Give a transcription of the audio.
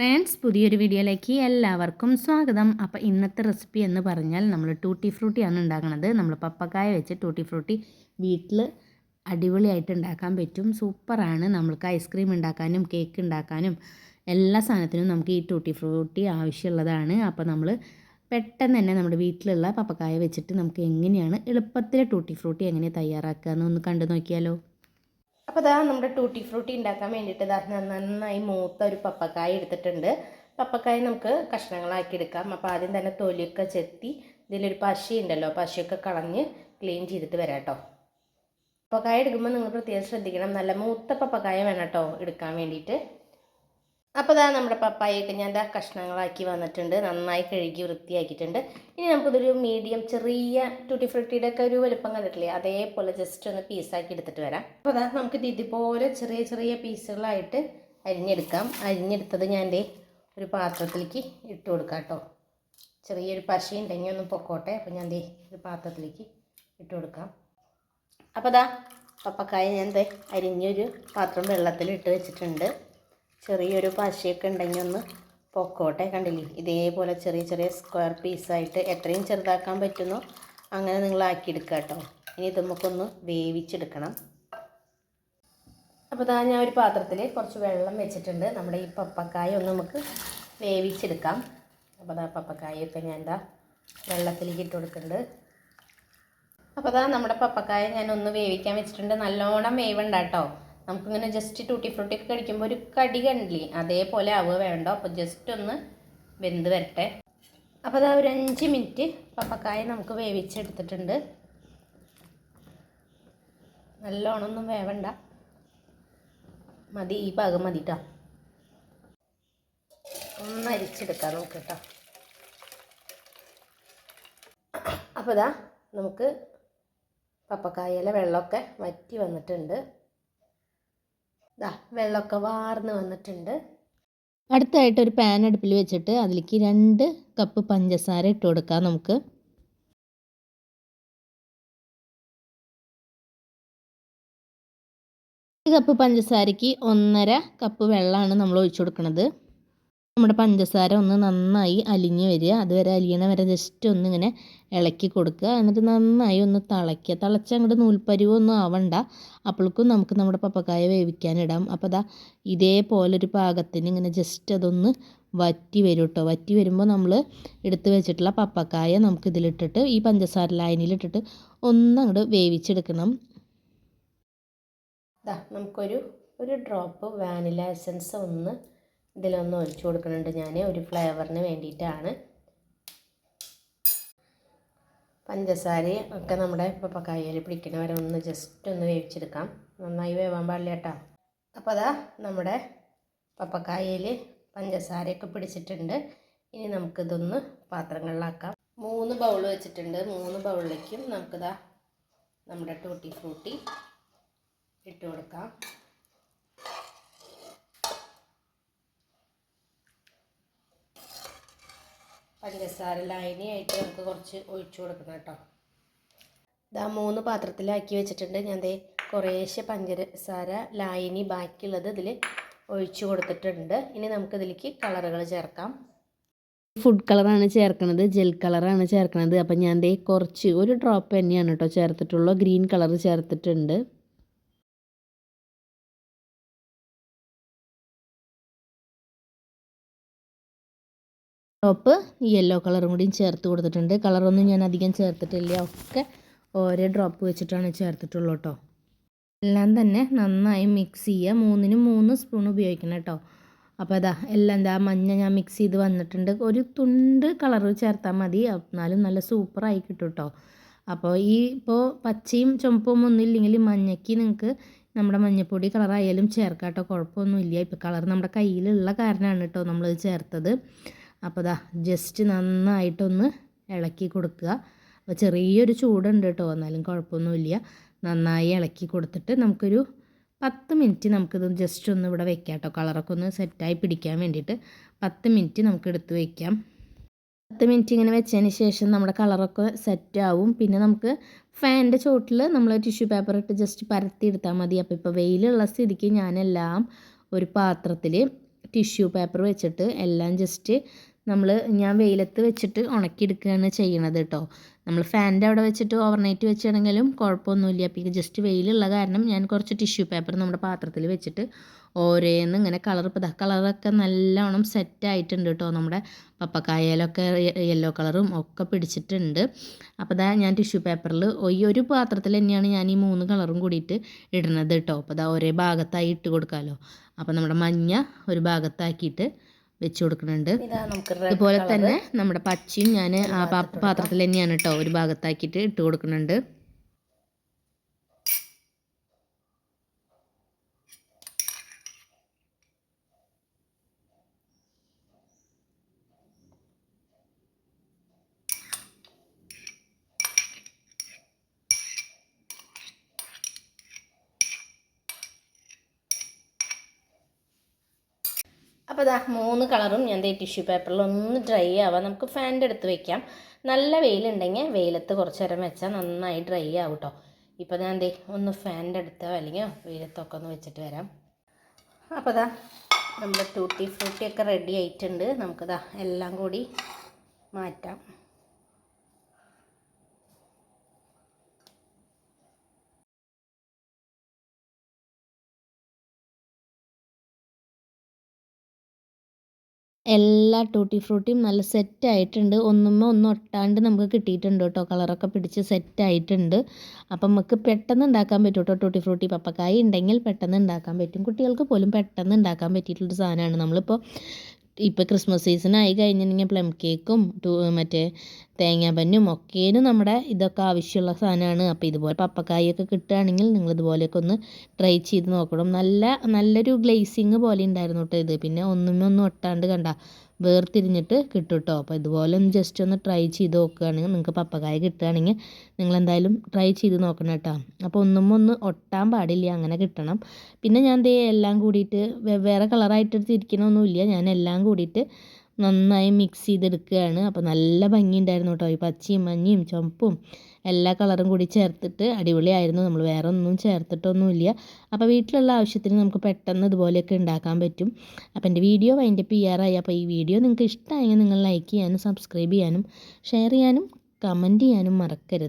Friends പുതിയൊരു വീഡിയോയിലേക്ക് എല്ലാവർക്കും സ്വാഗതം. അപ്പോൾ ഇന്നത്തെ റെസിപ്പി എന്ന് പറഞ്ഞാൽ നമ്മൾ ടൂട്ടി ഫ്രൂട്ടിയാണ് ഉണ്ടാക്കുന്നത് നമ്മൾ പപ്പക്കായ വെച്ച് ടൂട്ടി ഫ്രൂട്ടി വീട്ടിൽ അടിപൊളിയായിട്ട് ഉണ്ടാക്കാൻ പറ്റും. സൂപ്പറാണ്. നമ്മൾക്ക് ഐസ്ക്രീം ഉണ്ടാക്കാനും കേക്ക് ഉണ്ടാക്കാനും എല്ലാ സാധനത്തിനും നമുക്ക് ഈ ടൂട്ടി ഫ്രൂട്ടി ആവശ്യമുള്ളതാണ്. അപ്പോൾ നമ്മൾ പെട്ടെന്ന് തന്നെ നമ്മുടെ വീട്ടിലുള്ള പപ്പക്കായ വെച്ചിട്ട് നമുക്ക് എങ്ങനെയാണ് എളുപ്പത്തിൽ ടൂട്ടി ഫ്രൂട്ടി എങ്ങനെ തയ്യാറാക്കുക എന്നൊന്ന് കണ്ടു നോക്കിയാലോ. അപ്പോൾ അതാ നമ്മുടെ ടൂട്ടി ഫ്രൂട്ടി ഉണ്ടാക്കാൻ വേണ്ടിയിട്ട് ഇതാ നന്നായി മൂത്ത ഒരു പപ്പക്കായ എടുത്തിട്ടുണ്ട്. പപ്പക്കായ നമുക്ക് കഷ്ണങ്ങളാക്കി എടുക്കാം. അപ്പോൾ ആദ്യം തന്നെ തൊലിയൊക്കെ ചെത്തി ഇതിലൊരു പശി ഉണ്ടല്ലോ പശിയൊക്കെ കളഞ്ഞ് ക്ലീൻ ചെയ്തിട്ട് വരാം കേട്ടോ. പപ്പക്കായ എടുക്കുമ്പോൾ നിങ്ങൾ പ്രത്യേകം ശ്രദ്ധിക്കണം. നല്ല മൂത്ത പപ്പക്കായ വേണം കേട്ടോ എടുക്കാൻ വേണ്ടിയിട്ട്. അപ്പോൾ ഇതാ നമ്മുടെ പപ്പായൊക്കെ ഞാൻ ഇതാ കഷ്ണങ്ങളാക്കി വന്നിട്ടുണ്ട്. നന്നായി കഴുകി വൃത്തിയാക്കിയിട്ടുണ്ട്. ഇനി നമുക്കിതൊരു മീഡിയം ചെറിയ ടൂട്ടി ഫ്രൂട്ടിയുടെ ഒക്കെ ഒരു വലുപ്പം കണ്ടിട്ടില്ലേ? അതേപോലെ ജസ്റ്റ് ഒന്ന് പീസാക്കി എടുത്തിട്ട് വരാം. അപ്പോൾ അതാ നമുക്ക് ഇതുപോലെ ചെറിയ ചെറിയ പീസുകളായിട്ട് അരിഞ്ഞെടുക്കാം. അരിഞ്ഞെടുത്തത് ഞാൻ എന്റെ ഒരു പാത്രത്തിലേക്ക് ഇട്ട് കൊടുക്കാം കേട്ടോ. ചെറിയൊരു പശ ഉണ്ടെങ്കിൽ ഒന്ന് പൊക്കോട്ടെ. അപ്പോൾ ഞാൻ ദേ ഒരു പാത്രത്തിലേക്ക് ഇട്ട് കൊടുക്കാം. അപ്പോൾ അതാ പപ്പക്കായ ഞാൻ ദേ അരിഞ്ഞൊരു പാത്രം വെള്ളത്തിൽ ഇട്ട് വെച്ചിട്ടുണ്ട്. ചെറിയൊരു പശയൊക്കെ ഉണ്ടെങ്കിൽ ഒന്ന് പൊക്കോട്ടെ. കണ്ടില്ലേ? ഇതേപോലെ ചെറിയ ചെറിയ സ്ക്വയർ പീസായിട്ട് എത്രയും ചെറുതാക്കാൻ പറ്റുന്നോ. അങ്ങനെ നിങ്ങൾ ആക്കിയെടുക്കുക കേട്ടോ. ഇനി ഇത് നമുക്കൊന്ന് വേവിച്ചെടുക്കണം. അപ്പോൾ ഇതാ ഞാൻ ഒരു പാത്രത്തിൽ കുറച്ച് വെള്ളം വെച്ചിട്ടുണ്ട്. നമ്മുടെ ഈ പപ്പക്കായ ഒന്ന് നമുക്ക് വേവിച്ചെടുക്കാം. അപ്പോൾ അതാ പപ്പക്കായൊക്കെ ഞാൻ എന്താ വെള്ളത്തിലേക്ക് ഇട്ട് കൊടുക്കുന്നുണ്ട്. അപ്പോൾ അതാ നമ്മുടെ പപ്പക്കായ ഞാൻ ഒന്ന് വേവിക്കാൻ വെച്ചിട്ടുണ്ട്. നല്ലോണം വേവുണ്ട് കേട്ടോ. നമുക്കിങ്ങനെ ജസ്റ്റ് ടൂട്ടി ഫ്രൂട്ടി ഒക്കെ കഴിക്കുമ്പോൾ ഒരു കടി കണ്ടില്ലേ? അതേപോലെ ആവുക വേണ്ട? അപ്പോൾ ജസ്റ്റ് ഒന്ന് വെന്ത് വരട്ടെ. അപ്പോൾ അതാ ഒരു അഞ്ച് മിനിറ്റ് പപ്പക്കായ നമുക്ക് വേവിച്ചെടുത്തിട്ടുണ്ട്. നല്ലോണം ഒന്നും വേവണ്ട. മതി ഈ ഭാഗം മതി കേട്ടോ ഒന്ന് അരിച്ചെടുക്കാം നമുക്ക് കേട്ടോ അപ്പോൾ ഇതാ നമുക്ക് പപ്പക്കായയിലെ വെള്ളമൊക്കെ വറ്റി വന്നിട്ടുണ്ട്. ദാ വെള്ളമൊക്കെ വാർന്ന് വന്നിട്ടുണ്ട്. അടുത്തായിട്ട് ഒരു പാൻ അടുപ്പിൽ വെച്ചിട്ട് അതിലേക്ക് രണ്ട് കപ്പ് പഞ്ചസാര ഇട്ട് കൊടുക്കാം നമുക്ക്. കപ്പ് പഞ്ചസാരയ്ക്ക് ഒന്നര കപ്പ് വെള്ളമാണ് നമ്മൾ ഒഴിച്ചു കൊടുക്കുന്നത്. നമ്മുടെ പഞ്ചസാര ഒന്ന് നന്നായി അലിഞ്ഞ് വരിക. അതുവരെ അലിയണ വരെ ജസ്റ്റ് ഒന്ന് ഇങ്ങനെ ഇളക്കി കൊടുക്കുക. എന്നിട്ട് നന്നായി ഒന്ന് തിളയ്ക്കുക. തിളച്ച അങ്ങോട്ട് നൂൽപ്പരിവൊന്നും ആവണ്ട. അപ്പോഴേക്കും നമുക്ക് നമ്മുടെ പപ്പക്കായ വേവിക്കാനിടാം. അപ്പോൾ അതാ ഇതേപോലൊരു പാകത്തിന് ഇങ്ങനെ ജസ്റ്റ് അതൊന്ന് വറ്റി വരും കേട്ടോ വറ്റി വരുമ്പോൾ നമ്മൾ എടുത്ത് വെച്ചിട്ടുള്ള പപ്പക്കായ നമുക്ക് ഇതിലിട്ടിട്ട് ഈ പഞ്ചസാര ലൈനിലിട്ടിട്ട് ഒന്നങ്ങോട്ട് വേവിച്ചെടുക്കണം. നമുക്കൊരു ഒരു ഡ്രോപ്പ് വാനില എസൻസ് ഒന്ന് ഇതിലൊന്ന് ഒഴിച്ചു കൊടുക്കുന്നുണ്ട് ഞാൻ ഒരു ഫ്ലേവറിന് വേണ്ടിയിട്ടാണ്. പഞ്ചസാരയും ഒക്കെ നമ്മുടെ പപ്പക്കായയിൽ പിടിക്കണ വരെ ഒന്ന് ജസ്റ്റ് ഒന്ന് വേവിച്ചെടുക്കാം. നന്നായി വേവാൻ പാടില്ല കേട്ടോ. അപ്പോൾ അതാ നമ്മുടെ പപ്പക്കായയിൽ പഞ്ചസാരയൊക്കെ പിടിച്ചിട്ടുണ്ട്. ഇനി നമുക്കിതൊന്ന് പാത്രങ്ങളിലാക്കാം. മൂന്ന് ബൗൾ വെച്ചിട്ടുണ്ട്. മൂന്ന് ബൗളിലേക്കും നമുക്കിതാ നമ്മുടെ ടൂട്ടി ഫ്രൂട്ടി ഇട്ട് കൊടുക്കാം. പഞ്ചസാര ലൈനിയായിട്ട് നമുക്ക് കുറച്ച് ഒഴിച്ചു കൊടുക്കണം കേട്ടോ. ഇതാ മൂന്ന് പാത്രത്തിലാക്കി വെച്ചിട്ടുണ്ട്. ഞാൻ ദേ കുറേശ്ശെ പഞ്ചസാര ലൈനി ബാക്കിയുള്ളത് ഇതിൽ ഒഴിച്ചു കൊടുത്തിട്ടുണ്ട്. ഇനി നമുക്കിതിലേക്ക് കളറുകൾ ചേർക്കാം. ഫുഡ് കളറാണ് ചേർക്കുന്നത് ജെൽ കളറാണ് ചേർക്കുന്നത് അപ്പം ഞാൻ ദേ കുറച്ച് ഒരു ഡ്രോപ്പ് തന്നെയാണ് കേട്ടോ ചേർത്തിട്ടുള്ളൂ. ഗ്രീൻ കളർ ചേർത്തിട്ടുണ്ട്. ടോപ്പ് യെല്ലോ കളറും കൂടിയും ചേർത്ത് കൊടുത്തിട്ടുണ്ട്. കളറൊന്നും ഞാൻ അധികം ചേർത്തിട്ടില്ല. ഒക്കെ ഓരോ ഡ്രോപ്പ് വെച്ചിട്ടാണ് ചേർത്തിട്ടുള്ളൂ കേട്ടോ എല്ലാം തന്നെ നന്നായി മിക്സ് ചെയ്യുക. മൂന്നിനും മൂന്ന് സ്പൂൺ ഉപയോഗിക്കണം കേട്ടോ അപ്പോൾ അതാ എല്ലാം എന്താ മഞ്ഞ ഞാൻ മിക്സ് ചെയ്ത് വന്നിട്ടുണ്ട്. ഒരു തുണ്ട് കളർ ചേർത്താൽ മതി. എന്നാലും നല്ല സൂപ്പറായി കിട്ടും കേട്ടോ അപ്പോൾ ഈ ഇപ്പോൾ പച്ചയും ചുമപ്പും ഒന്നും ഇല്ലെങ്കിൽ മഞ്ഞയ്ക്ക് നിങ്ങൾക്ക് നമ്മുടെ മഞ്ഞപ്പൊടി കളറായാലും ചേർക്കാം കേട്ടോ കുഴപ്പമൊന്നുമില്ല. ഇപ്പോൾ കളർ നമ്മുടെ കയ്യിലുള്ള കാരണമാണ് കേട്ടോ നമ്മൾ ചേർത്തത്. അപ്പോൾ ദാ ജസ്റ്റ് നന്നായിട്ടൊന്ന് ഇളക്കി കൊടുക്കുക. അപ്പോൾ ചെറിയൊരു ചൂടുണ്ട് കേട്ടോ എന്നാലും കുഴപ്പമൊന്നുമില്ല. നന്നായി ഇളക്കി കൊടുത്തിട്ട് നമുക്കൊരു പത്ത് മിനിറ്റ് നമുക്കിത് ജസ്റ്റ് ഒന്ന് ഇവിടെ വെക്കാം കേട്ടോ. കളറൊക്കെ ഒന്ന് സെറ്റായി പിടിക്കാൻ വേണ്ടിയിട്ട് പത്ത് മിനിറ്റ് നമുക്ക് എടുത്ത് വയ്ക്കാം പത്ത് മിനിറ്റ് ഇങ്ങനെ വെച്ചതിന് ശേഷം നമ്മുടെ കളറൊക്കെ സെറ്റാവും പിന്നെ നമുക്ക് ഫാനിന്റെ ചോട്ടിൽ നമ്മൾ ടിഷ്യൂ പേപ്പർ ഇട്ട് ജസ്റ്റ് പരത്തി എടുത്താൽ മതി. അപ്പോൾ ഇപ്പോൾ വെയിലുള്ള സ്ഥിതിക്ക് ഞാനെല്ലാം ഒരു പാത്രത്തിൽ ടിഷ്യൂ പേപ്പർ വെച്ചിട്ട് എല്ലാം ജസ്റ്റ് നമ്മൾ ഞാൻ വെയിലത്ത് വെച്ചിട്ട് ഉണക്കിയെടുക്കുകയാണ് ചെയ്യണത് കേട്ടോ. നമ്മൾ ഫാനിന്റെ അവിടെ വെച്ചിട്ട് ഓവർനൈറ്റ് വെച്ചാണെങ്കിലും കുഴപ്പമൊന്നുമില്ല. അപ്പോൾ ജസ്റ്റ് വെയിലുള്ള കാരണം ഞാൻ കുറച്ച് ടിഷ്യൂ പേപ്പർ നമ്മുടെ പാത്രത്തിൽ വെച്ചിട്ട് ഓരോന്ന് ഇങ്ങനെ കളർ ഇപ്പോൾ കളറൊക്കെ നല്ലോണം സെറ്റ് ആയിട്ടുണ്ട് കേട്ടോ. നമ്മുടെ പപ്പക്കായയിലൊക്കെ യെല്ലോ കളറും ഒക്കെ പിടിച്ചിട്ടുണ്ട്. അപ്പോൾ ദാ ഞാൻ ടിഷ്യൂ പേപ്പറിൽ ഈ ഒരു പാത്രത്തിൽ തന്നെയാണ് ഞാൻ ഈ മൂന്ന് കളറും കൂടിയിട്ട് ഇടുന്നത് കേട്ടോ. അപ്പോൾ ദാ ഒരേ ഭാഗത്തായി ഇട്ട് കൊടുക്കാമല്ലോ അപ്പോൾ നമ്മുടെ മഞ്ഞ ഒരു ഭാഗത്താക്കിയിട്ട് വെച്ച് കൊടുക്കുന്നുണ്ട്. അതുപോലെ തന്നെ നമ്മുടെ പച്ചയും ഞാൻ ആ പാത്രത്തിൽ തന്നെയാണ് കേട്ടോ ഒരു ഭാഗത്താക്കിയിട്ട് ഇട്ട് കൊടുക്കുന്നുണ്ട്. അപ്പോൾ ഇതാ മൂന്ന് കളറും ഞാൻ ടിഷ്യൂ പേപ്പറിൽ ഒന്ന് ഡ്രൈ ആവാം. നമുക്ക് ഫാനിന്റെ അടുത്ത് വെക്കാം. നല്ല വെയിലുണ്ടെങ്കിൽ വെയിലത്ത് കുറച്ച് നേരം വെച്ചാൽ നന്നായി ഡ്രൈ ആവും കേട്ടോ ഇപ്പോൾ ഞാൻ എന്തേ ഒന്ന് ഫാനിന്റെ അടുത്തോ അല്ലെങ്കിൽ വെയിലത്തൊക്കെ ഒന്ന് വെച്ചിട്ട് വരാം. അപ്പോൾ ഇതാ നമ്മുടെ ടൂട്ടി ഫ്രൂട്ടിയൊക്കെ റെഡി ആയിട്ടുണ്ട്. നമുക്കിതാ എല്ലാം കൂടി മാറ്റാം. എല്ലാ ടൂട്ടി ഫ്രൂട്ടിയും നല്ല സെറ്റായിട്ടുണ്ട് ഒന്നുമ്മ ഒന്നും ഒട്ടാണ്ട് നമുക്ക് കിട്ടിയിട്ടുണ്ട് കേട്ടോ കളറൊക്കെ പിടിച്ച് സെറ്റായിട്ടുണ്ട് അപ്പം നമുക്ക് പെട്ടെന്ന് ഉണ്ടാക്കാൻ പറ്റും കേട്ടോ ടൂട്ടി ഫ്രൂട്ടി പപ്പക്കായ ഉണ്ടെങ്കിൽ പെട്ടെന്ന് ഉണ്ടാക്കാൻ പറ്റും. കുട്ടികൾക്ക് പോലും പെട്ടെന്ന് ഉണ്ടാക്കാൻ പറ്റിയിട്ടുള്ളൊരു സാധനമാണ് നമ്മളിപ്പോൾ ഇപ്പോൾ ക്രിസ്മസ് സീസൺ ആയി കഴിഞ്ഞിട്ടുണ്ടെങ്കിൽ പ്ലം കേക്കും മറ്റേ തേങ്ങാപ്പന്നും ഒക്കേനും നമ്മുടെ ഇതൊക്കെ ആവശ്യമുള്ള സാധനമാണ്. അപ്പോൾ ഇതുപോലെ പപ്പക്കായൊക്കെ കിട്ടുകയാണെങ്കിൽ നിങ്ങൾ ഇതുപോലെയൊക്കെ ഒന്ന് ട്രൈ ചെയ്ത് നോക്കണം. നല്ല നല്ലൊരു ഗ്ലേസിങ് പോലെ ഉണ്ടായിരുന്നു കേട്ടോ ഇത്. പിന്നെ ഒന്നുമൊന്നും ഒട്ടാണ്ട് കണ്ട വേർതിരിഞ്ഞിട്ട് കിട്ടും കേട്ടോ അപ്പോൾ ഇതുപോലെ ഒന്ന് ജസ്റ്റ് ഒന്ന് ട്രൈ ചെയ്ത് നോക്കുകയാണെങ്കിൽ നിങ്ങൾക്ക് പപ്പക്കായ കിട്ടുകയാണെങ്കിൽ നിങ്ങൾ എന്തായാലും ട്രൈ ചെയ്ത് നോക്കണം കേട്ടോ. അപ്പോൾ ഒന്നും ഒന്ന് ഒട്ടാൻ പാടില്ല അങ്ങനെ കിട്ടണം. പിന്നെ ഞാൻ ദേ എല്ലാം കൂടിയിട്ട് വേറെ കളറായിട്ട് തിരിക്കണമൊന്നുമില്ല ഞാൻ എല്ലാം കൂടിയിട്ട് നന്നായി മിക്സ് ചെയ്തെടുക്കുകയാണ്. അപ്പോൾ നല്ല ഭംഗിയുണ്ടായിരുന്നു കേട്ടോ. ഈ പച്ചയും മഞ്ഞയും ചുവപ്പും എല്ലാ കളറും കൂടി ചേർത്തിട്ട് അടിപൊളിയായിരുന്നു. നമ്മൾ വേറെ ഒന്നും ചേർത്തിട്ടൊന്നുമില്ല. അപ്പോൾ വീട്ടിലുള്ള ആവശ്യത്തിന് നമുക്ക് പെട്ടെന്ന് ഇതുപോലെയൊക്കെ ഉണ്ടാക്കാൻ പറ്റും. അപ്പോൾ എന്റെ വീഡിയോ അതിന്റെ പി ആറായി അപ്പോൾ ഈ വീഡിയോ നിങ്ങൾക്ക് ഇഷ്ടമായെങ്കിൽ നിങ്ങൾ ലൈക്ക് ചെയ്യാനും സബ്സ്ക്രൈബ് ചെയ്യാനും ഷെയർ ചെയ്യാനും കമന്റ് ചെയ്യാനും മറക്കരുത്.